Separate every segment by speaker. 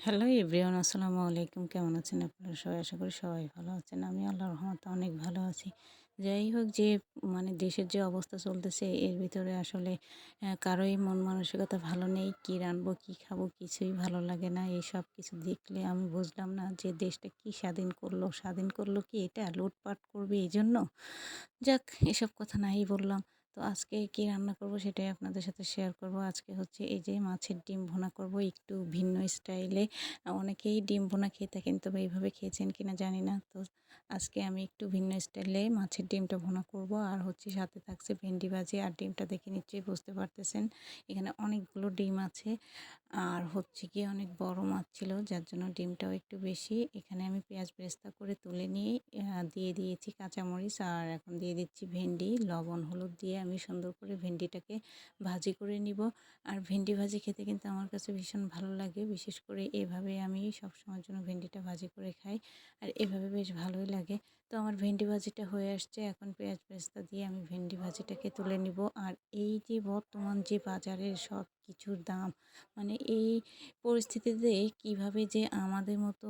Speaker 1: Hello everyone, আসসালামু আলাইকুম। কেমন আছেন আপনারা সবাই? আশা করি সবাই ভালো আছেন। আমি আল্লাহর রহমতে অনেক ভালো আছি। যাই হোক যে মানে দেশের যে অবস্থা চলতেছে, এর ভিতরে আসলে কারোই মন মানসিকতা ভালো নেই। কি রানবো কি খাব, কিছুই ভালো লাগে না। এই সব কিছু দেখলে আমি বুঝলাম না যে, দেশটা কি স্বাধীন করল। স্বাধীন করল কি এটা? লুটপাট করবে এই জন্য যাক, এসব কথা নাই বললাম। তো আজকে কি রান্না করব সেটাই আপনাদের সাথে শেয়ার করব। আজকে হচ্ছে এই যে মাছের ডিম ভোনা করব, একটু ভিন্ন স্টাইলে অনেকেই ডিম ভোনা খেয়ে থাকেন, তবে এইভাবে খেয়েছেন কিনা জানি না। তো আজকে আমি একটু ভিন্ন স্টাইলে মাছের ডিমটা ভোনা করব আর হচ্ছে সাথে থাকছে ভেন্ডি ভাজি। আর ডিমটা দেখে নিশ্চয়ই বুঝতে পারতেছেন, এখানে অনেকগুলো ডিম আছে। আর হচ্ছে কি অনেক বড় মাছ ছিল, যার জন্য ডিমটাও একটু বেশি। এখানে আমি পেঁয়াজ বেরেস্তা করে তুলে নিয়ে দিয়ে দিয়েছি কাঁচামরিচ আর এখন দিয়ে দিচ্ছি ভেন্ডি। লবণ, হলুদ দিয়ে আমি সুন্দর করে ভেন্ডিটাকে ভাজি করে নিব। আর ভেন্ডি ভাজি খেতে কিন্তু আমার কাছে ভীষণ ভালো লাগে। বিশেষ করে এভাবে আমি সবসময়ের জন্য ভেন্ডিটা ভাজি করে খাই আর এভাবে বেশ ভালোই লাগে। তো আমার ভেন্ডি ভাজিটা হয়ে আসছে। এখন পেঁয়াজ পেস্তা দিয়ে আমি ভেন্ডি ভাজিটাকে তুলে নিব। আর এই যে বর্তমান যে বাজারের সব কিছুর দাম মানে এই পরিস্থিতিতে কীভাবে যে আমাদের মতো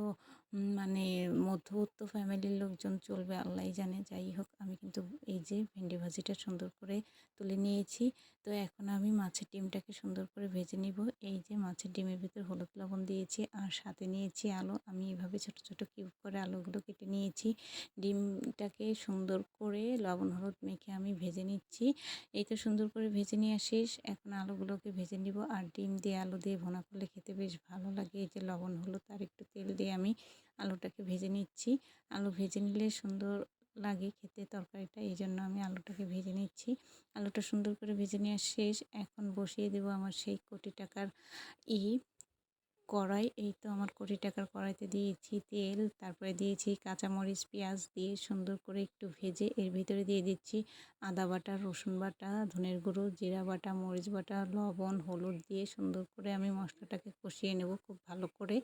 Speaker 1: মানে মধ্যবিত্ত ফ্যামিলির লোকজন চলবে, আল্লাহই জানে। যাই হোক, আমি কিন্তু এই যে ভেন্ডি ভাজিটা সুন্দর করে তুলে নিয়েছি। তো এখন আমি মাছের ডিমটাকে সুন্দর করে ভেজে নিব। এই যে মাছের ডিমের ভিতর হলুদ লবণ দিয়েছি আর সাথে নিয়েছি আলু। আমি এভাবে ছোট ছোট কিউব করে আলুগুলো কেটে নিয়েছি। ডিমটাকে সুন্দর করে লবণ হলুদ মেখে আমি ভেজে নিচ্ছি। এই তো সুন্দর করে ভেজে নিয়ে শেষ। এখন আলুগুলোকে ভেজে নিব। আর ডিম দিয়ে আলু দিয়ে ভোনা করলে খেতে বেশ ভালো লাগে। এই যে লবণ, হলুদ আর একটু তেল দিয়ে আমি আলুটাকে ভেজে নিচ্ছি। আলু ভেজে নিলে সুন্দর লাগে খেতে তরকারিটা, এই জন্য আমি আলুটাকে ভেজে নিচ্ছি। আলুটা সুন্দর করে ভেজে নেওয়া শেষ। এখন বসিয়ে দেবো আমার সেই কোটি টাকার ই কড়াই, এই তো আমার কোটি টাকার কড়াইতে দিয়েছি তেল, তারপরে দিয়েছি কাঁচামরিচ, পেঁয়াজ দিয়ে সুন্দর করে একটু ভেজে এর ভিতরে দিয়ে দিচ্ছি আদা বাটা, রসুন বাটা, ধনের গুঁড়ো, জিরা বাটা, মরিচ বাটা, লবণ, হলুদ দিয়ে সুন্দর করে আমি মশলাটাকে কষিয়ে নেব খুব ভালো করে।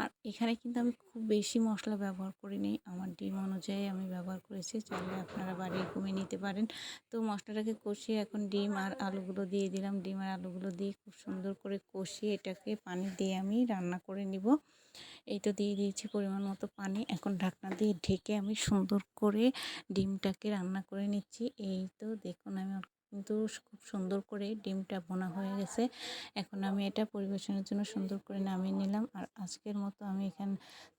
Speaker 1: আর এখানে কিন্তু আমি খুব বেশি মশলা ব্যবহার করিনি, আমার ডিম অনুযায়ী আমি ব্যবহার করেছি, চাইলে আপনারা বাড়িয়ে কমিয়ে নিতে পারেন। তো মশলাটাকে কষিয়ে এখন ডিম আর আলুগুলো দিয়ে দিলাম, ডিম আর আলুগুলো দিয়ে খুব সুন্দর করে কষিয়ে এটাকে পানি দিয়ে আমি রান্না করে নিব। এই তো দিয়ে দিয়েছি পরিমাণ মতো পানি। এখন ঢাকনা দিয়ে ঢেকে আমি সুন্দর করে ডিমটাকে রান্না করে নিচ্ছি। এই তো দেখুন, আমি কিন্তু খুব সুন্দর করে ডিমটা বোনা হয়ে গেছে। এখন আমি এটা পরিবেশনের জন্য সুন্দর করে নামিয়ে নিলাম। আর আজকের মতো আমি এখান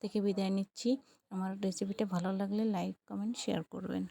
Speaker 1: থেকে বিদায় নিচ্ছি। আমার রেসিপিটা ভালো লাগলে লাইক কমেন্ট শেয়ার করবেন।